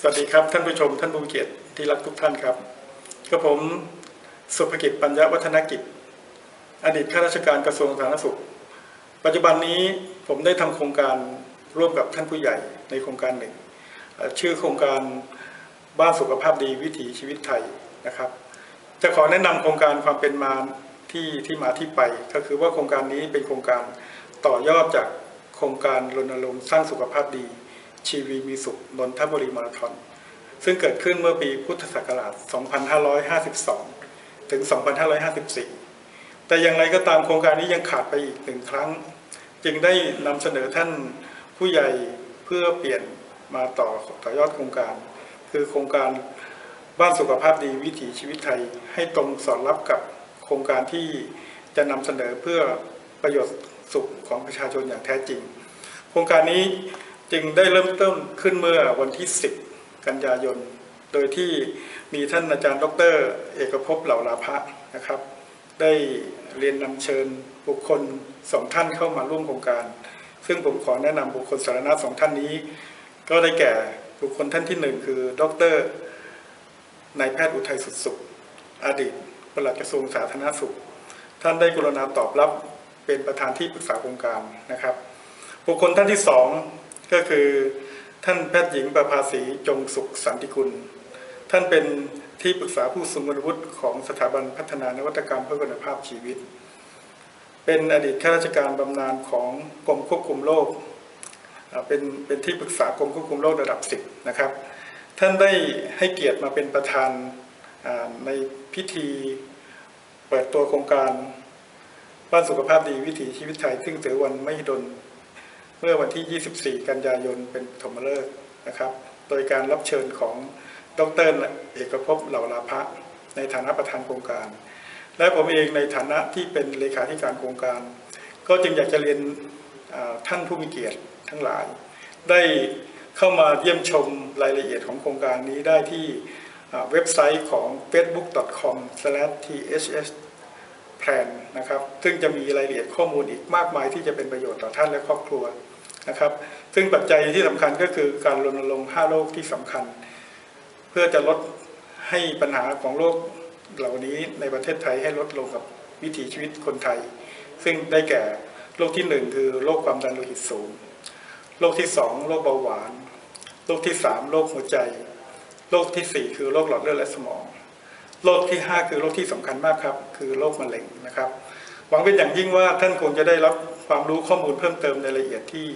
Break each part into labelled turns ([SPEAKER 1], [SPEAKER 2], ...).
[SPEAKER 1] สวัสดีครับท่านผู้ชมท่านผู้เกียรติที่รักทุกท่านครับกับผมสุภกิจปัญญาวัฒนกิจ อดีตข้าราชการกระทรวงสาธารณสุข ปัจจุบันนี้ผมได้ทำโครงการร่วมกับท่านผู้ใหญ่ในโครงการหนึ่ง ชื่อโครงการบ้านสุขภาพดีวิถีชีวิตไทยนะครับ จะขอแนะนำโครงการความเป็นมาที่ที่มาที่ไป ก็คือว่าโครงการนี้เป็นโครงการต่อยอดจากโครงการรณรงค์สร้างสุขภาพดี ชีวีมีสุขนนทบุรีมาราธอน ซึ่งเกิดขึ้นเมื่อปีพุทธศักราช 2552 ถึง 2554 แต่อย่างไรก็ตามโครงการนี้ยังขาดไปอีกหนึ่งครั้ง จึงได้นำเสนอท่านผู้ใหญ่เพื่อเปลี่ยนมาต่อต่อยอดโครงการ คือโครงการบ้านสุขภาพดีวิถีชีวิตไทยให้ตรงสอดรับกับโครงการที่จะนำเสนอเพื่อประโยชน์สุขของประชาชนอย่างแท้จริง โครงการนี้ จึงได้เริ่มต้นขึ้นเมื่อวันที่ 10 กันยายน โดยที่มีท่านอาจารย์ดร เอกภพเหล่าลาภะนะครับ ได้เรียนนำเชิญบุคคลสองท่านเข้ามาร่วมโครงการ ซึ่งผมขอแนะนำบุคคลสาธารณะสองท่านนี้ ก็ได้แก่บุคคลท่านที่หนึ่งคือดรนายแพทย์อุทัยสุดสุข อดีตปลัดกระทรวงสาธารณสุข ท่านได้กรุณาตอบรับเป็นประธานที่ปรึกษาโครงการนะครับ บุคคลท่านที่สอง ก็คือท่านแพทย์หญิงประภาสีจงสุขสันติคุณท่านเป็นที่ปรึกษาผู้ทรงวุฒิของสถาบันพัฒนานวัตกรรมเพื่อคุณภาพชีวิต เป็นอดีตข้าราชการบำนาญของกรมควบคุมโรคเป็นเป็นที่ปรึกษากรมควบคุมโรคระดับ10นะครับ ท่านได้ให้เกียรติมาเป็นประธานในพิธีเปิดตัวโครงการบ้านสุขภาพดีวิถีชีวิตไทยซึ่งถือวันไม่ดน เมื่อวันที่ 24 กันยายนเป็นธมฤกษ์นะครับ โดยการรับเชิญของดรเอกภพเหล่าลาภะในฐานะประธานโครงการ และผมเองในฐานะที่เป็นเลขาธิการโครงการ ก็จึงอยากจะเรียนท่านผู้มีเกียรติทั้งหลาย ได้เข้ามาเยี่ยมชมรายละเอียดของโครงการนี้ได้ที่เว็บไซต์ของ facebook.com/ths plan นะครับ ซึ่งจะมีรายละเอียดข้อมูลอีกมากมายที่จะเป็นประโยชน์ต่อท่านและครอบครัว นะครับ ซึ่งปัจจัยที่สำคัญก็คือการรณรงค์5โรคที่สำคัญ เพื่อจะลดให้ปัญหาของโรคเหล่านี้ในประเทศไทยให้ลดลงกับวิถีชีวิตคนไทย ซึ่งได้แก่โรคที่หนึ่งคือโรคความดันโลหิตสูงโรคที่สองโรคเบาหวาน โรคที่สามโรคหัวใจ โรคที่สี่คือโรคหลอดเลือดและสมอง โรคที่ 5 คือโรคที่สำคัญมากครับ คือโรคมะเร็งนะครับ หวังเป็นอย่างยิ่งว่าท่านคงจะได้รับความรู้ข้อมูลเพิ่มเติมในรายละเอียดที่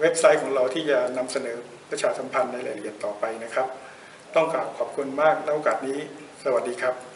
[SPEAKER 1] เว็บไซต์ของเราที่จะนำเสนอประชาสัมพันธ์ในรายละเอียดต่อไปนะครับ ต้องกราบขอบคุณมากในโอกาสนี้ สวัสดีครับ